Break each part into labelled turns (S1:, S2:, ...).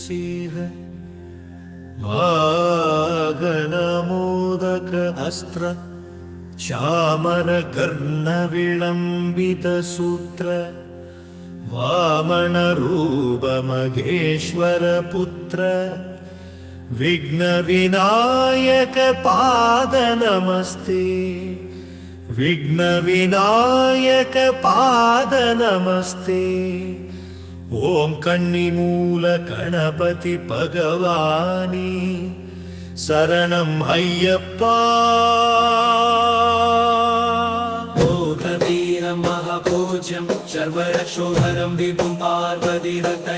S1: सिंह वागनमोदक अस्त्र श्यामरकर्णविलम्बितसूत्र वामनरूपमघेश्वरपुत्र पुत्र विघ्नविनायकपादनमस्ति। विघ्नविनायक पादनमस्ते विघ्नविनायक पादनमस्ते ॐ कण्णिमूलगणपति भगवानी शरणम् अय्यप्पा
S2: भोगवीरं महापूज्यं शर्वरक्षोहरं विभुं पार्वतीरतयानन्दं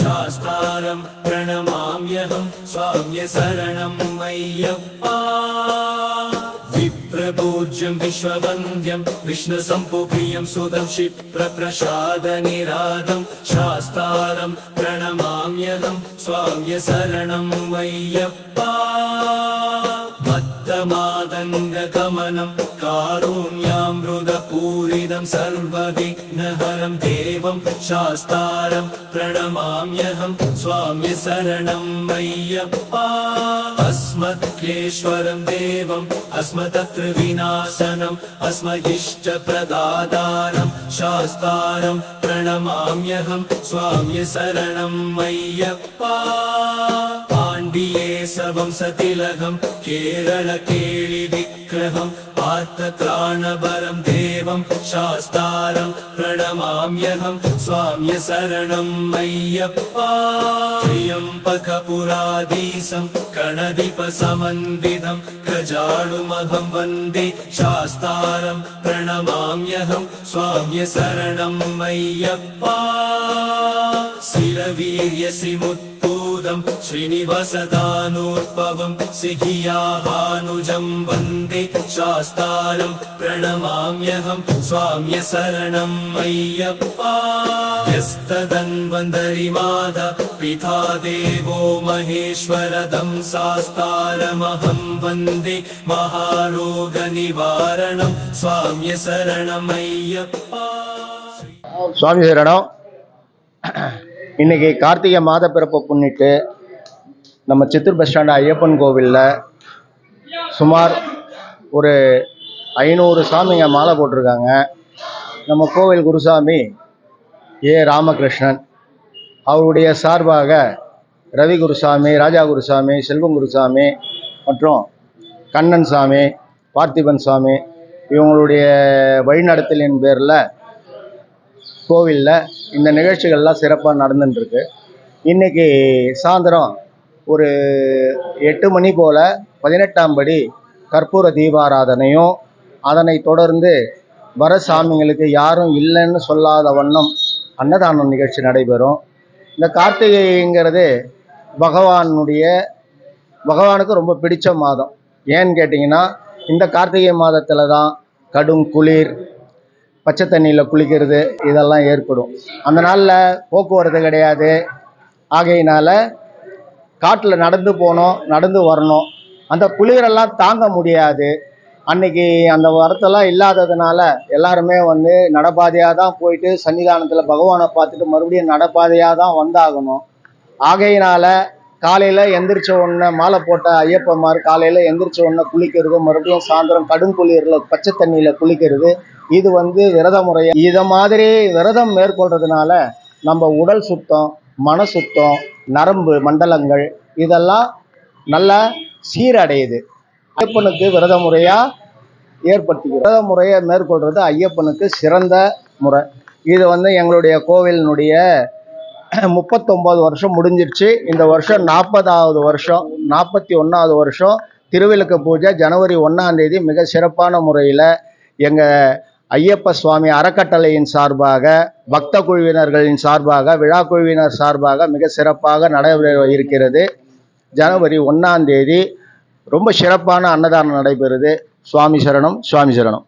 S2: शास्तारं प्रणमाम्यहं स्वाम्य शरणं मय्यप्पा विप्रपूज्यं विश्ववन्द्यं विष्णुसम्पुप्रियं सुदं क्षिप्रप्रसादनिरादं शास्तारं प्रणमाम्यहं स्वाम्य शरणं मय्यप्पा मातङ्गगमनं कारुण्यामृगपूरिदं सर्वधि नं देवं शास्तारम् प्रणमाम्यहम् मय्यप्पा। अस्मत्केश्वरं देवम् अस्मदत्र विनाशनम् अस्मदिष्टप्रदातारं शास्तारम् प्रणमाम्यहं स्वाम्यशरणं मय्यप्पा। तिलघं केरल केलिविग्रहम् पात्रानं देवं शास्तारम् प्रणमाम्यहम् स्वाम्यशरणं पखपुराधीशम् कणदीपसमन्दिदम् कजानुमघं वन्दे शास्तारं प्रणमाम्यहं स्वाम्यशरणं श्रीलवीर्य शिरवीर्यसिमुत्पूदं श्रीनिवासदानोद्भवं सिहियाभानुजं वन्दे शास्तारं प्रणमाम्यहं स्वाम्य शरणं मय्यप्पा यस्तदन्वन्दरिमाद पिता देवो महेश्वरदं शास्तारमहं वन्दे महारोगनिवारणं स्वाम्य शरणमय्यप्पा
S3: சுவாமி சரணம் இன்னைக்கு கார்த்திகை மாத பிறப்பை முன்னிட்டு நம்ம சித்தூர் பஸ் ஸ்டாண்டு ஐயப்பன் கோவிலில் சுமார் ஒரு ஐநூறு சாமிங்க மாலை போட்டிருக்காங்க. நம்ம கோவில் குருசாமி ஏ ராமகிருஷ்ணன் அவருடைய சார்பாக ரவி குருசாமி ராஜா குருசாமி செல்வம் குருசாமி மற்றும் கண்ணன் சாமி பார்த்திபன் சாமி இவங்களுடைய வழிநடத்தலின் பேரில் கோவிலில் இந்த நிகழ்ச்சிகள்லாம் சிறப்பாக நடந்துட்டுருக்கு. இன்றைக்கி சாயந்தரம் ஒரு எட்டு மணி போல் பதினெட்டாம் படி கற்பூர தீபாராதனையும் அதனை தொடர்ந்து வர சாமிங்களுக்கு யாரும் இல்லைன்னு சொல்லாத வண்ணம் அன்னதானம் நிகழ்ச்சி நடைபெறும். இந்த கார்த்திகைங்கிறது பகவானுடைய பகவானுக்கு ரொம்ப பிடித்த மாதம். ஏன்னு கேட்டிங்கன்னா இந்த கார்த்திகை மாதத்தில் தான் கடும் குளிர் பச்சை தண்ணியில் குளிக்கிறது இதெல்லாம் ஏற்படும். அந்த நாளில் போக்குவரத்து கிடையாது. ஆகையினால் காட்டில் நடந்து போகணும் நடந்து வரணும். அந்த குளிரெல்லாம் தாங்க முடியாது. அன்னைக்கு அந்த வரத்தெல்லாம் இல்லாததுனால எல்லாருமே வந்து நடப்பாதையாக தான் போயிட்டு சன்னிதானத்தில் பகவானை பார்த்துட்டு மறுபடியும் நடப்பாதையாக தான் வந்தாகணும். ஆகையினால காலையில் எந்திரிச்ச உடனே மாலை போட்ட ஐயப்பன்மார் காலையில் எந்திரிச்ச உடனே குளிக்கிறது மறுபடியும் சாயந்தரம் கடும் குளிரில் பச்சை தண்ணியில் குளிக்கிறது. இது வந்து விரத முறை இதை மாதிரி விரதம் மேற்கொள்றதுனால நம்ம உடல் சுத்தம் மன சுத்தம் நரம்பு மண்டலங்கள் இதெல்லாம் நல்லா சீரடையுது. ஐயப்பனுக்கு விரத முறையாக ஏற்படுத்திக்கிறோம். விரத முறையை மேற்கொள்றது ஐயப்பனுக்கு சிறந்த முறை. இது வந்து எங்களுடைய கோவிலினுடைய முப்பத்தொம்போது வருஷம் முடிஞ்சிருச்சு. இந்த வருஷம் நாற்பதாவது வருஷம் நாற்பத்தி ஒன்றாவது வருஷம் திருவிளக்கு பூஜை ஜனவரி ஒன்றாம் தேதி மிக சிறப்பான முறையில் எங்கள் ஐயப்ப சுவாமி அறக்கட்டளையின் சார்பாக பக்த குழுவினர்களின் சார்பாக விழா குழுவினர் சார்பாக மிக சிறப்பாக நடைபெற இருக்கிறது. ஜனவரி ஒன்றாம் தேதி ரொம்ப சிறப்பான அன்னதானம் நடைபெறுது. சுவாமி சரணம் சுவாமி சரணம்.